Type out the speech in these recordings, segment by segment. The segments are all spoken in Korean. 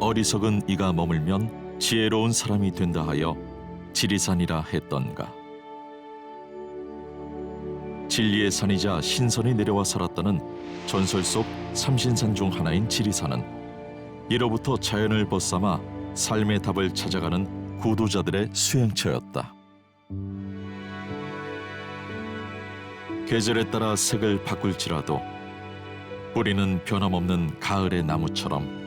어리석은 이가 머물면 지혜로운 사람이 된다 하여 지리산이라 했던가 진리의 산이자 신선이 내려와 살았다는 전설 속 삼신산 중 하나인 지리산은 이로부터 자연을 벗삼아 삶의 답을 찾아가는 구도자들의 수행처였다. 계절에 따라 색을 바꿀지라도 뿌리는 변함없는 가을의 나무처럼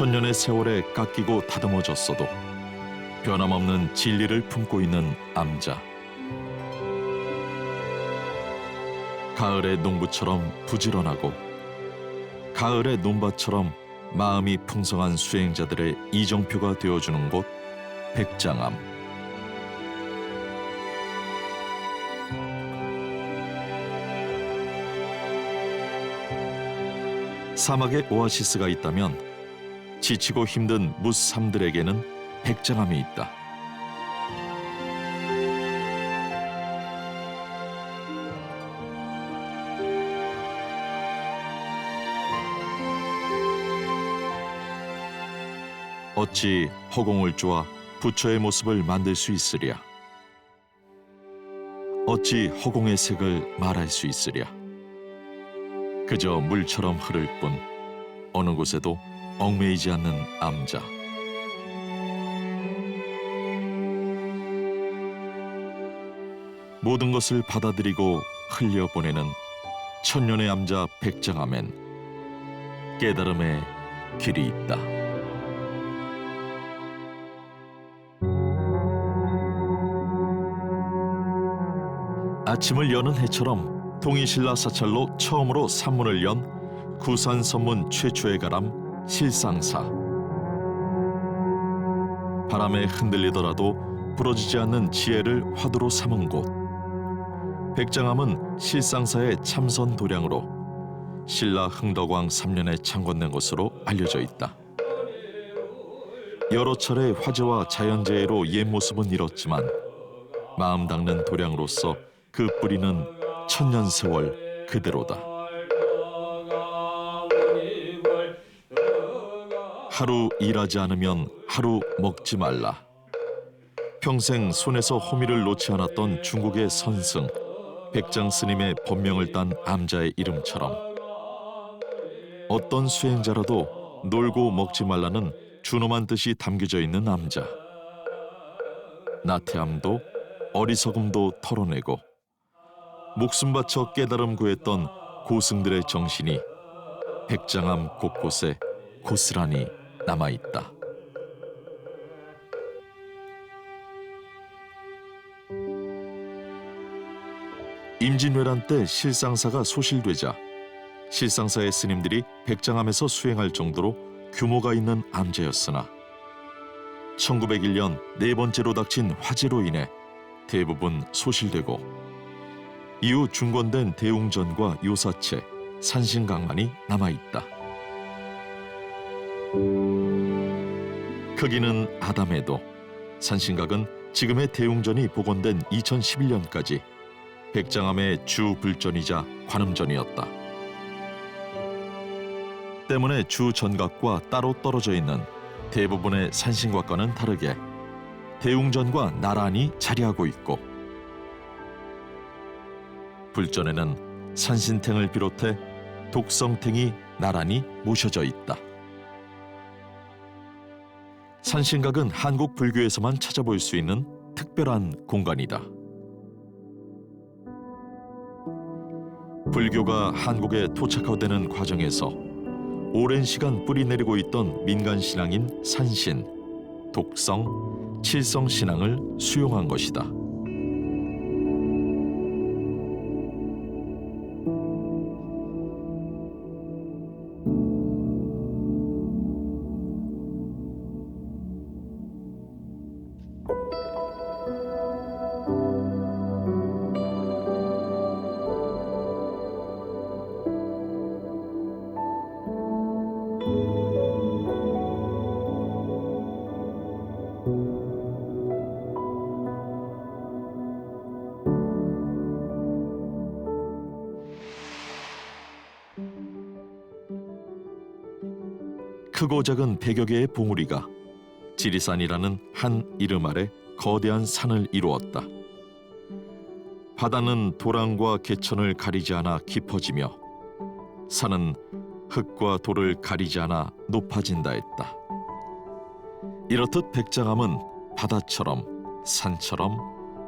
천 년의 세월에 깎이고 다듬어졌어도 변함없는 진리를 품고 있는 암자. 가을의 농부처럼 부지런하고 가을의 논밭처럼 마음이 풍성한 수행자들의 이정표가 되어주는 곳 백장암. 사막에 오아시스가 있다면 지치고 힘든 무삼들에게는 백장암이 있다. 어찌 허공을 쪼아 부처의 모습을 만들 수 있으랴? 어찌 허공의 색을 말할 수 있으랴? 그저 물처럼 흐를 뿐 어느 곳에도 얽매이지 않는 암자. 모든 것을 받아들이고 흘려보내는 천년의 암자 백장암엔 깨달음의 길이 있다. 아침을 여는 해처럼 동이신라 사찰로 처음으로 산문을 연 구산 선문 최초의 가람 실상사 바람에 흔들리더라도 부러지지 않는 지혜를 화두로 삼은 곳 백장암은 실상사의 참선 도량으로 신라 흥덕왕 3년에 창건된 것으로 알려져 있다. 여러 차례 화재와 자연재해로 옛 모습은 잃었지만 마음 닦는 도량으로서 그 뿌리는 천년 세월 그대로다. 하루 일하지 않으면 하루 먹지 말라. 평생 손에서 호미를 놓지 않았던 중국의 선승 백장 스님의 법명을 딴 암자의 이름처럼 어떤 수행자라도 놀고 먹지 말라는 준엄한 뜻이 담겨져 있는 암자. 나태함도 어리석음도 털어내고 목숨 바쳐 깨달음 구했던 고승들의 정신이 백장암 곳곳에 고스란히 남아 있다. 임진왜란 때 실상사가 소실되자 실상사의 스님들이 백장암에서 수행할 정도로 규모가 있는 암제였으나 1901년 네 번째로 닥친 화재로 인해 대부분 소실되고 이후 중건된 대웅전과 요사체, 산신강만이 남아 있다. 크기는 아담해도 산신각은 지금의 대웅전이 복원된 2011년까지 백장암의 주 불전이자 관음전이었다. 때문에 주 전각과 따로 떨어져 있는 대부분의 산신각과는 다르게 대웅전과 나란히 자리하고 있고 불전에는 산신탱을 비롯해 독성탱이 나란히 모셔져 있다. 산신각은 한국 불교에서만 찾아볼 수 있는 특별한 공간이다. 불교가 한국에 토착화되는 과정에서 오랜 시간 뿌리 내리고 있던 민간 신앙인 산신, 독성, 칠성 신앙을 수용한 것이다. 크고 작은 백여 개의 봉우리가 지리산이라는 한 이름 아래 거대한 산을 이루었다. 바다는 도랑과 개천을 가리지 않아 깊어지며 산은 흙과 돌을 가리지 않아 높아진다 했다. 이렇듯 백장암은 바다처럼 산처럼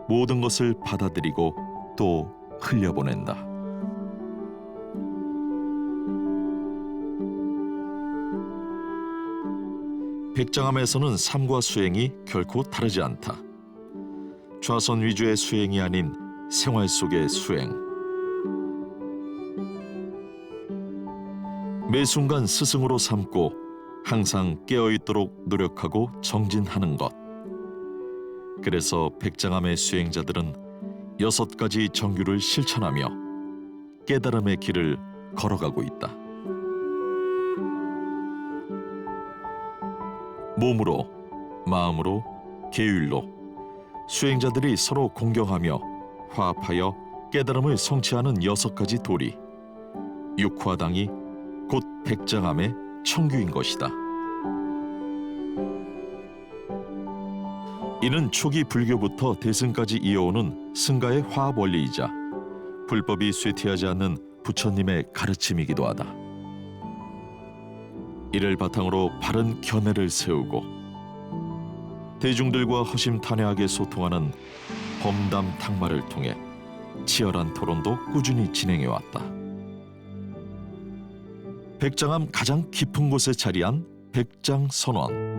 모든 것을 받아들이고 또 흘려보낸다. 백장암에서는 삶과 수행이 결코 다르지 않다. 좌선 위주의 수행이 아닌 생활 속의 수행. 매 순간 스승으로 삼고 항상 깨어 있도록 노력하고 정진하는 것. 그래서 백장암의 수행자들은 여섯 가지 정규를 실천하며 깨달음의 길을 걸어가고 있다. 몸으로, 마음으로, 계율로 수행자들이 서로 공경하며 화합하여 깨달음을 성취하는 여섯 가지 도리 육화당이 곧 백장암의 청규인 것이다. 이는 초기 불교부터 대승까지 이어오는 승가의 화합 원리이자 불법이 쇠퇴하지 않는 부처님의 가르침이기도 하다. 이를 바탕으로 바른 견해를 세우고 대중들과 허심탄회하게 소통하는 범담 탁마를 통해 치열한 토론도 꾸준히 진행해 왔다. 백장암 가장 깊은 곳에 자리한 백장 선원.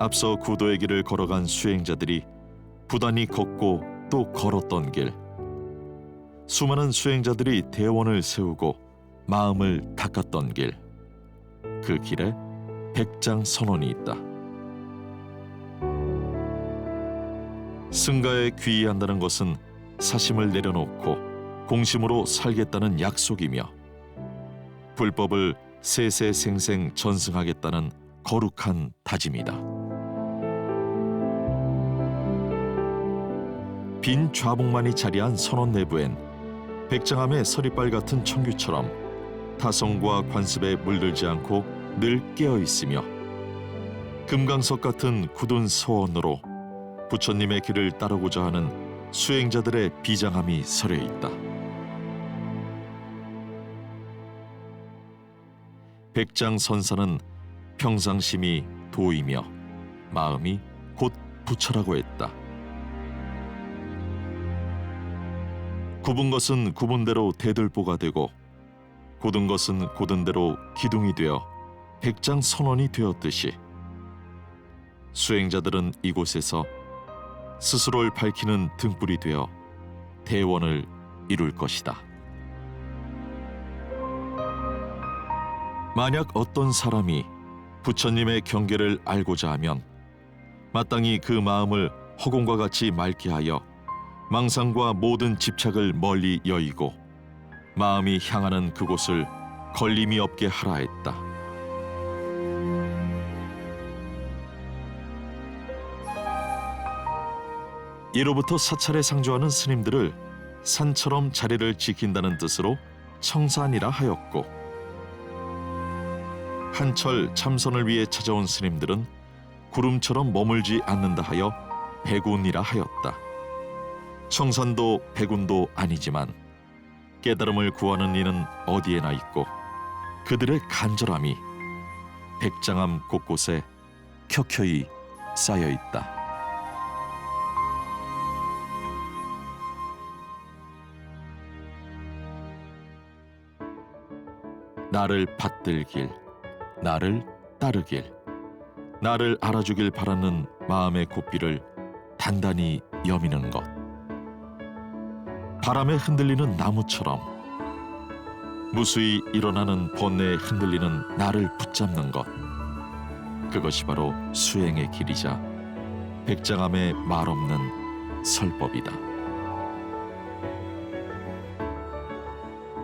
앞서 구도의 길을 걸어간 수행자들이 부단히 걷고 또 걸었던 길. 수많은 수행자들이 대원을 세우고 마음을 닦았던 길. 그 길에 백장 선원이 있다. 승가에 귀의한다는 것은 사심을 내려놓고 공심으로 살겠다는 약속이며 불법을 세세생생 전승하겠다는 거룩한 다짐이다. 빈 좌복만이 자리한 선원 내부엔 백장암의 서리빨 같은 청규처럼 타성과 관습에 물들지 않고 늘 깨어 있으며 금강석 같은 굳은 소원으로 부처님의 길을 따르고자 하는 수행자들의 비장함이 서려 있다. 백장 선사는 평상심이 도이며 마음이 곧 부처라고 했다. 굽은 것은 굽은 대로 대들보가 되고 곧은 것은 곧은 대로 기둥이 되어 백장 선원이 되었듯이 수행자들은 이곳에서 스스로를 밝히는 등불이 되어 대원을 이룰 것이다. 만약 어떤 사람이 부처님의 경계를 알고자 하면 마땅히 그 마음을 허공과 같이 맑게 하여 망상과 모든 집착을 멀리 여의고 마음이 향하는 그곳을 걸림이 없게 하라 했다. 이로부터 사찰에 상주하는 스님들을 산처럼 자리를 지킨다는 뜻으로 청산이라 하였고 한철 참선을 위해 찾아온 스님들은 구름처럼 머물지 않는다 하여 백운이라 하였다. 청산도 백운도 아니지만 깨달음을 구하는 이는 어디에나 있고 그들의 간절함이 백장암 곳곳에 켜켜이 쌓여 있다. 나를 받들길, 나를 따르길, 나를 알아주길 바라는 마음의 고삐를 단단히 여미는 것. 바람에 흔들리는 나무처럼 무수히 일어나는 번뇌에 흔들리는 나를 붙잡는 것. 그것이 바로 수행의 길이자 백장암의 말 없는 설법이다.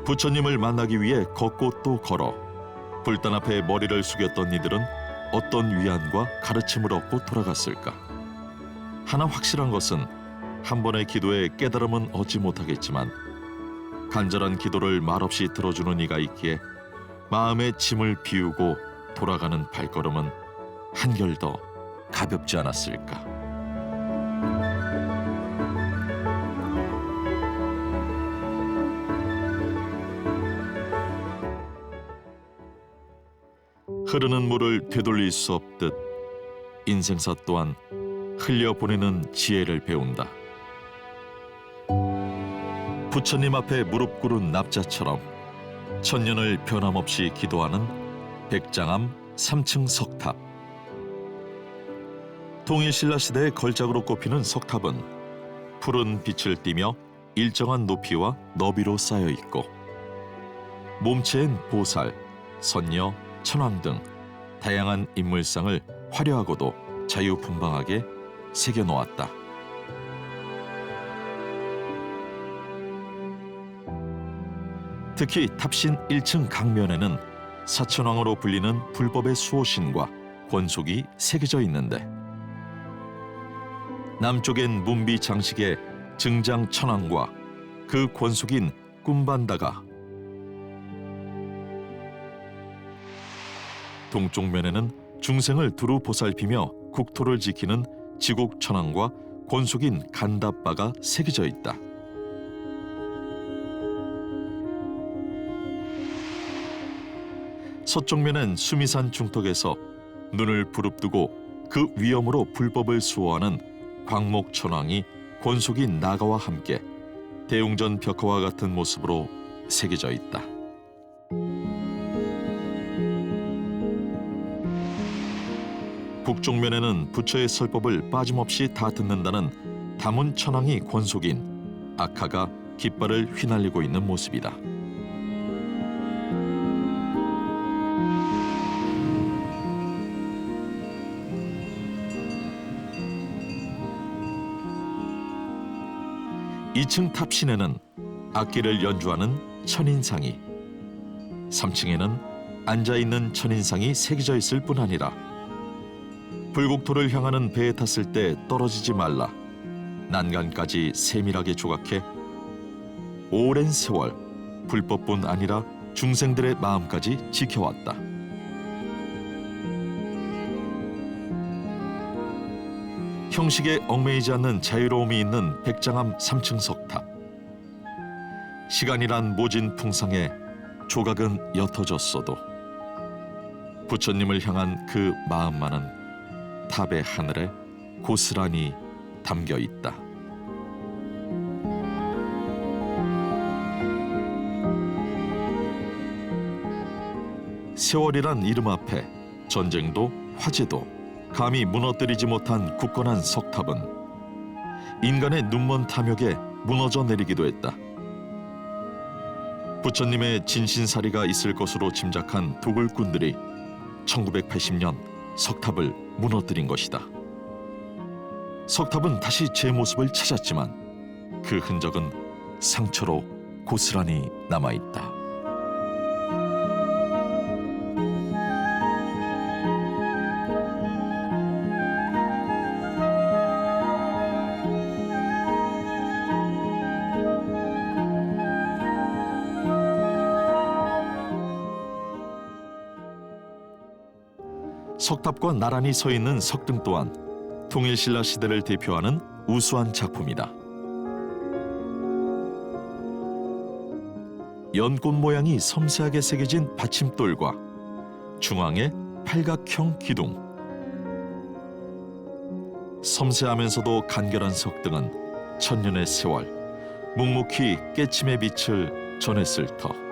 부처님을 만나기 위해 걷고 또 걸어 불단 앞에 머리를 숙였던 이들은 어떤 위안과 가르침을 얻고 돌아갔을까? 하나 확실한 것은 한 번의 기도에 깨달음은 얻지 못하겠지만 간절한 기도를 말없이 들어주는 이가 있기에 마음의 짐을 비우고 돌아가는 발걸음은 한결 더 가볍지 않았을까. 흐르는 물을 되돌릴 수 없듯 인생사 또한 흘려보내는 지혜를 배운다. 부처님 앞에 무릎 꿇은 납자처럼 천년을 변함없이 기도하는 백장암 3층 석탑. 통일신라 시대의 걸작으로 꼽히는 석탑은 푸른 빛을 띠며 일정한 높이와 너비로 쌓여 있고 몸체엔 보살, 선녀, 천왕 등 다양한 인물상을 화려하고도 자유분방하게 새겨 놓았다. 특히 탑신 1층 강면에는 사천왕으로 불리는 불법의 수호신과 권속이 새겨져 있는데 남쪽엔 문비 장식의 증장 천왕과 그 권속인 꿈반다가 동쪽 면에는 중생을 두루 보살피며 국토를 지키는 지국 천왕과 권속인 간다바가 새겨져 있다. 서쪽면엔 수미산 중턱에서 눈을 부릅뜨고 그 위엄으로 불법을 수호하는 광목 천왕이 권속인 나가와 함께 대웅전 벽화와 같은 모습으로 새겨져 있다. 북쪽면에는 부처의 설법을 빠짐없이 다 듣는다는 다문 천왕이 권속인 아카가 깃발을 휘날리고 있는 모습이다. 이층 탑신에는 악기를 연주하는 천인상이, 3층에는 앉아 있는 천인상이 새겨져 있을 뿐 아니라 불국토를 향하는 배에 탔을 때 떨어지지 말라 난간까지 세밀하게 조각해 오랜 세월 불법뿐 아니라 중생들의 마음까지 지켜왔다. 형식에 얽매이지 않는 자유로움이 있는 백장암 3층 석탑. 시간이란 모진 풍상에 조각은 옅어졌어도 부처님을 향한 그 마음만은 탑의 하늘에 고스란히 담겨 있다. 세월이란 이름 앞에 전쟁도 화재도 감히 무너뜨리지 못한 굳건한 석탑은 인간의 눈먼 탐욕에 무너져 내리기도 했다. 부처님의 진신사리가 있을 것으로 짐작한 도굴꾼들이 1980년 석탑을 무너뜨린 것이다. 석탑은 다시 제 모습을 찾았지만 그 흔적은 상처로 고스란히 남아 있다. 석탑과 나란히 서 있는 석등 또한 통일신라 시대를 대표하는 우수한 작품이다. 연꽃 모양이 섬세하게 새겨진 받침돌과 중앙에 팔각형 기둥. 섬세하면서도 간결한 석등은 천년의 세월 묵묵히 깨침의 빛을 전했을 터.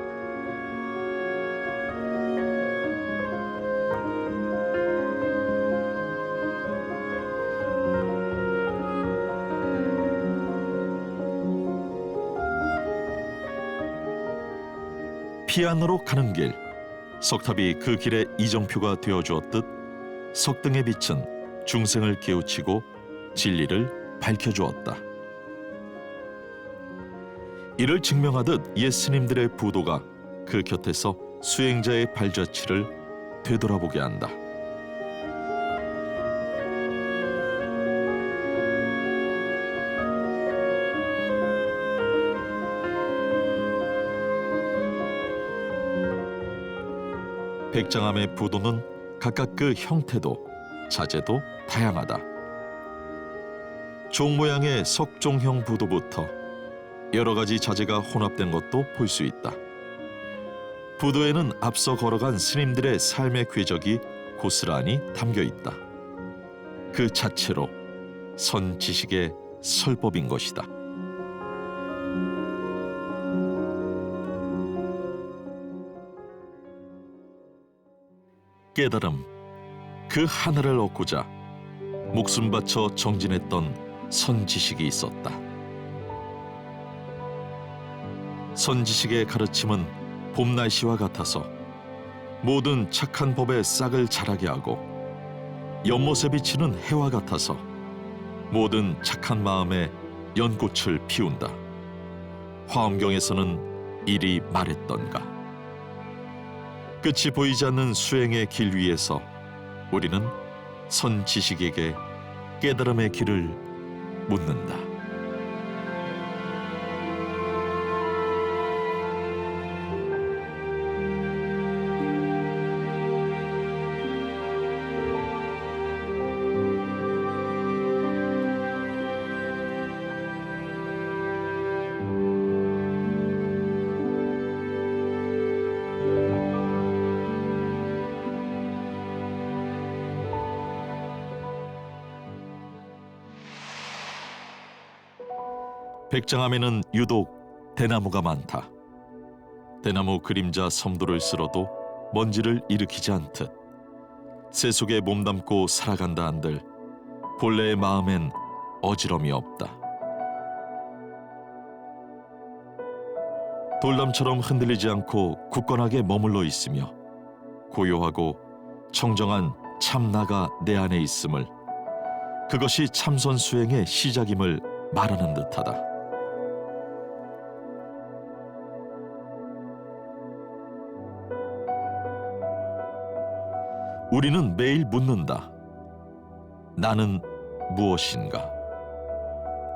피안으로 가는 길 석탑이 그 길의 이정표가 되어 주었듯 석등의 빛은 중생을 깨우치고 진리를 밝혀 주었다. 이를 증명하듯 옛 스님들의 부도가 그 곁에서 수행자의 발자취를 되돌아보게 한다. 백장암의 부도는 각각 그 형태도 자재도 다양하다. 종 모양의 석종형 부도부터 여러 가지 자재가 혼합된 것도 볼 수 있다. 부도에는 앞서 걸어간 스님들의 삶의 궤적이 고스란히 담겨 있다. 그 자체로 선 지식의 설법인 것이다. 깨달음 그 하늘을 얻고자 목숨 바쳐 정진했던 선지식이 있었다. 선지식의 가르침은 봄 날씨와 같아서 모든 착한 법의 싹을 자라게 하고 연못에 비치는 해와 같아서 모든 착한 마음에 연꽃을 피운다. 화엄경에서는 이리 말했던가. 끝이 보이지 않는 수행의 길 위에서 우리는 선지식에게 깨달음의 길을 묻는다. 백장암에는 유독 대나무가 많다. 대나무 그림자 섬도를 쓸어도 먼지를 일으키지 않듯 새 속에 몸담고 살아간다 한들 본래의 마음엔 어지럼이 없다. 돌담처럼 흔들리지 않고 굳건하게 머물러 있으며 고요하고 청정한 참나가 내 안에 있음을 그것이 참선 수행의 시작임을 말하는 듯하다. 우리는 매일 묻는다. 나는 무엇인가?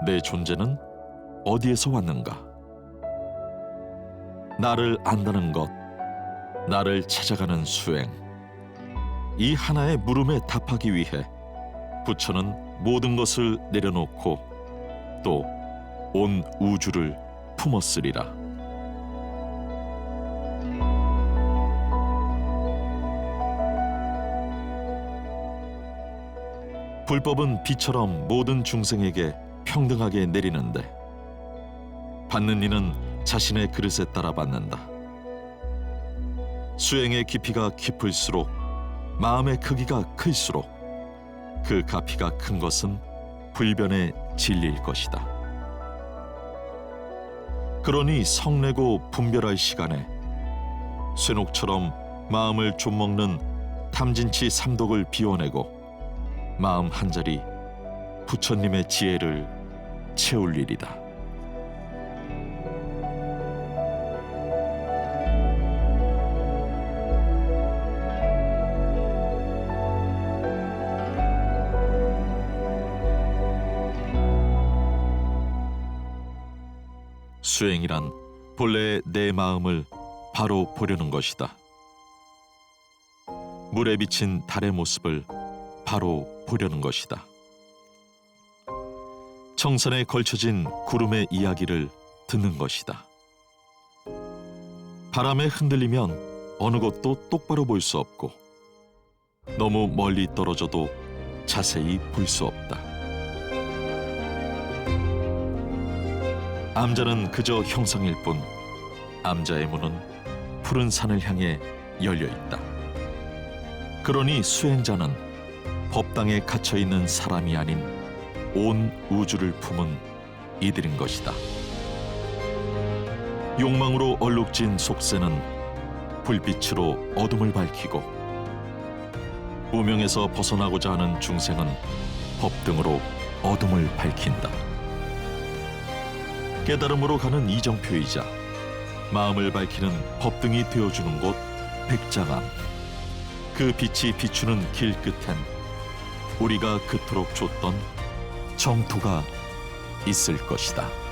내 존재는 어디에서 왔는가? 나를 안다는 것, 나를 찾아가는 수행. 이 하나의 물음에 답하기 위해 부처는 모든 것을 내려놓고 또 온 우주를 품었으리라. 불법은 비처럼 모든 중생에게 평등하게 내리는데 받는 이는 자신의 그릇에 따라 받는다. 수행의 깊이가 깊을수록 마음의 크기가 클수록 그 가피가 큰 것은 불변의 진리일 것이다. 그러니 성내고 분별할 시간에 쇠녹처럼 마음을 좀먹는 탐진치 삼독을 비워내고 마음 한 자리 부처님의 지혜를 채울 일이다. 수행이란 본래 내 마음을 바로 보려는 것이다. 물에 비친 달의 모습을 바로 보려는 것이다. 청산에 걸쳐진 구름의 이야기를 듣는 것이다. 바람에 흔들리면 어느 것도 똑바로 볼 수 없고 너무 멀리 떨어져도 자세히 볼 수 없다. 암자는 그저 형상일 뿐 암자의 문은 푸른 산을 향해 열려 있다. 그러니 수행자는 법당에 갇혀 있는 사람이 아닌 온 우주를 품은 이들인 것이다. 욕망으로 얼룩진 속세는 불빛으로 어둠을 밝히고 무명에서 벗어나고자 하는 중생은 법등으로 어둠을 밝힌다. 깨달음으로 가는 이정표이자 마음을 밝히는 법등이 되어주는 곳 백장암. 그 빛이 비추는 길 끝엔 우리가 그토록 줬던 정토가 있을 것이다.